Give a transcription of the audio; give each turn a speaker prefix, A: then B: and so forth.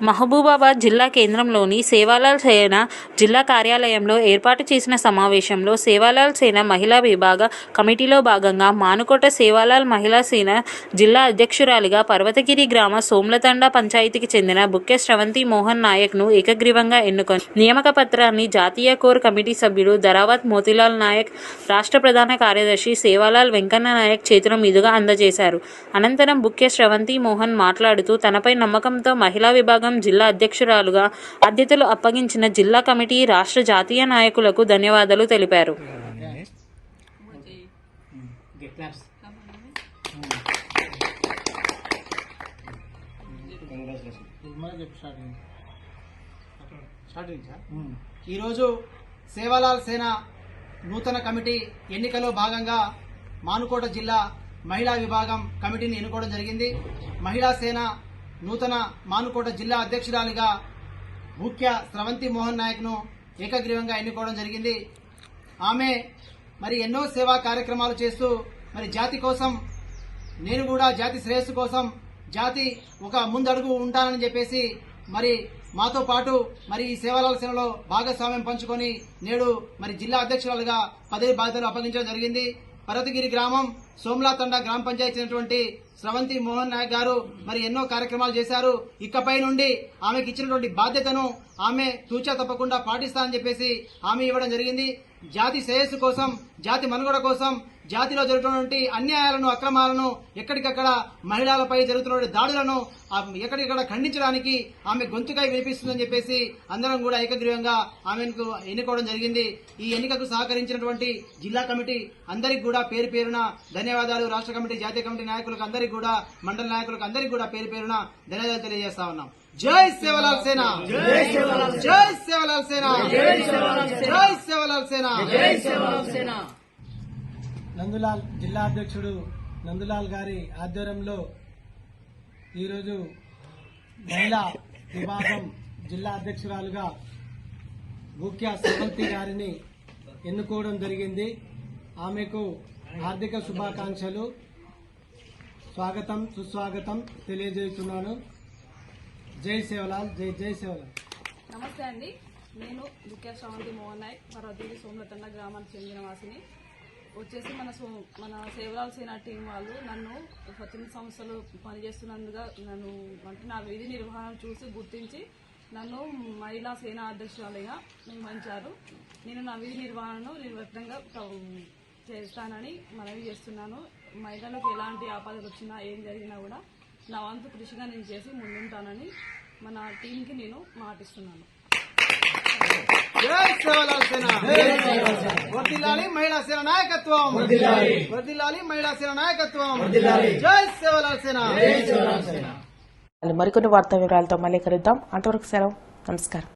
A: మహబూబాబాద్ జిల్లా కేంద్రంలోని సేవాలాల్ సేన జిల్లా కార్యాలయంలో ఏర్పాటు చేసిన సమావేశంలో సేవాలాల్ సేన మహిళా విభాగ కమిటీలో భాగంగా మానుకోట సేవాలాల్ మహిళా సేన జిల్లా అధ్యక్షురాలిగా పర్వతగిరి గ్రామ సోమ్లతండ పంచాయతీకి చెందిన బుక్కె శ్రవంతి మోహన్ నాయక్ను ఏకగ్రీవంగా ఎన్నుకొని నియామక పత్రాన్ని జాతీయ కోర్ కమిటీ సభ్యుడు ధరావత్ మోతిలాల్ నాయక్ రాష్ట్ర ప్రధాన కార్యదర్శి సేవాలాల్ వెంకన్న నాయక్ చేతుల మీదుగా అందజేశారు. అనంతరం బుక్కె శ్రవంతి మోహన్ మాట్లాడుతూ తనపై నమ్మకంతో మహిళా విభాగం జిల్లా అధ్యక్షురాలుగా అధ్యతలు అప్పగించిన జిల్లా కమిటీ రాష్ట్ర జాతీయ నాయకులకు ధన్యవాదాలు తెలిపారు.
B: ఈరోజు సేవాలాల్ సేన నూతన కమిటీ ఎన్నికలో భాగంగా మానుకోట జిల్లా మహిళా విభాగం కమిటీని ఎన్నుకోవడం జరిగింది. మహిళా సేన నూతన మానుకోట జిల్లా అధ్యక్షురాలిగా ముఖ్య స్రవంతి మోహన్ నాయక్ను ఏకగ్రీవంగా ఎన్నుకోవడం జరిగింది. ఆమె మరి ఎన్నో సేవా కార్యక్రమాలు చేస్తూ మరి జాతి కోసం నేను కూడా జాతి శ్రేయస్సు కోసం జాతి ఒక ముందడుగు ఉంటానని చెప్పేసి మరి మాతో పాటు మరి ఈ సేవలాల భాగస్వామ్యం పంచుకొని నేడు మరి జిల్లా అధ్యక్షురాలుగా పదవి బాధ్యతలు అప్పగించడం జరిగింది. పర్వతగిరి గ్రామం సోమ్లాతండ గ్రామ పంచాయతీ స్రవంతి మోహన్ నాయక్ గారు మరి ఎన్నో కార్యక్రమాలు చేశారు. ఇకపై నుండి ఆమెకి ఇచ్చినటువంటి బాధ్యతను ఆమె తూచా తప్పకుండా పాటిస్తానని చెప్పేసి హామీ ఇవ్వడం జరిగింది. జాతి శ్రేయస్సు కోసం జాతి మనుగడ కోసం జాతిలో జరుగుతున్నటువంటి అన్యాయాలను అక్రమాలను ఎక్కడికక్కడ మహిళలపై జరుగుతున్న దాడులను ఎక్కడికక్కడ ఖండించడానికి ఆమె గొంతుకై వినిపిస్తుందని చెప్పేసి అందరం కూడా ఏకగ్రీవంగా ఆమెకు ఎన్నుకోవడం జరిగింది. ఈ ఎన్నికకు సహకరించినటువంటి జిల్లా కమిటీ అందరికి కూడా పేరు పేరున ధన్యవాదాలు. రాష్ట్ర కమిటీ జాతీయ కమిటీ నాయకులకు అందరికీ కూడా మండల నాయకులకు అందరికీ కూడా పేరు పేరున ధన్యవాదాలు తెలియజేస్తా ఉన్నాం. జై సేవలాల్ సేన. జై సేవలాల్ జై సేవలాల్ సేన. జై సేవలాల్ సేన. జై సేవలాల్ సేన.
C: నందులాల్ జిల్లా అధ్యక్షుడు నందులాల్ గారి ఆధ్వర్యంలో ఈరోజు మహిళా విభాగం జిల్లా అధ్యక్షురాలుగా ముఖ్య శ్రవంతి గారిని ఎన్నుకోవడం జరిగింది. ఆమెకు హార్దిక శుభాకాంక్షలు. స్వాగతం సుస్వాగతం తెలియజేస్తున్నాను. జై సేవలాల్ జై జై సేవలాల్.
D: నమస్తే అండి. నేను దుక్కే శ్రవంతి మోహన్ నాయక్ పర్వతగిరి సోమలతండ గ్రామానికి చెందిన వాసిని. వచ్చేసి మన సో మన సేవలాల్ సేనా టీం వాళ్ళు నన్ను స్వచ్ఛంద సంస్థలు పనిచేస్తున్నందుగా నన్ను అంటే నా విధి నిర్వహణ చూసి గుర్తించి నన్ను మహిళా సేనా అధ్యక్షురాలిగా నియమించారు. నేను నా విధి నిర్వహణను నిర్వహంగా చేస్తానని మనవి చేస్తున్నాను. మహిళలకు ఎలాంటి ఆపదలు వచ్చినా ఏం జరిగినా కూడా నా వంతు కృషిగా నేను చేసి ముందుంటానని మన టీంకి నేను మాటిస్తున్నాను.
B: జై సేవలాల్ సేన. వర్దిల్లాలి మహిళా సేన నాయకత్వం. వర్దిల్లాలి. మహిళా సేన నాయకత్వం. జై సేవలాల్ సేన.
E: మరికొన్ని వార్తా వివరాలతో మళ్ళీ కలుద్దాం. అంతవరకు సెలవు. నమస్కారం.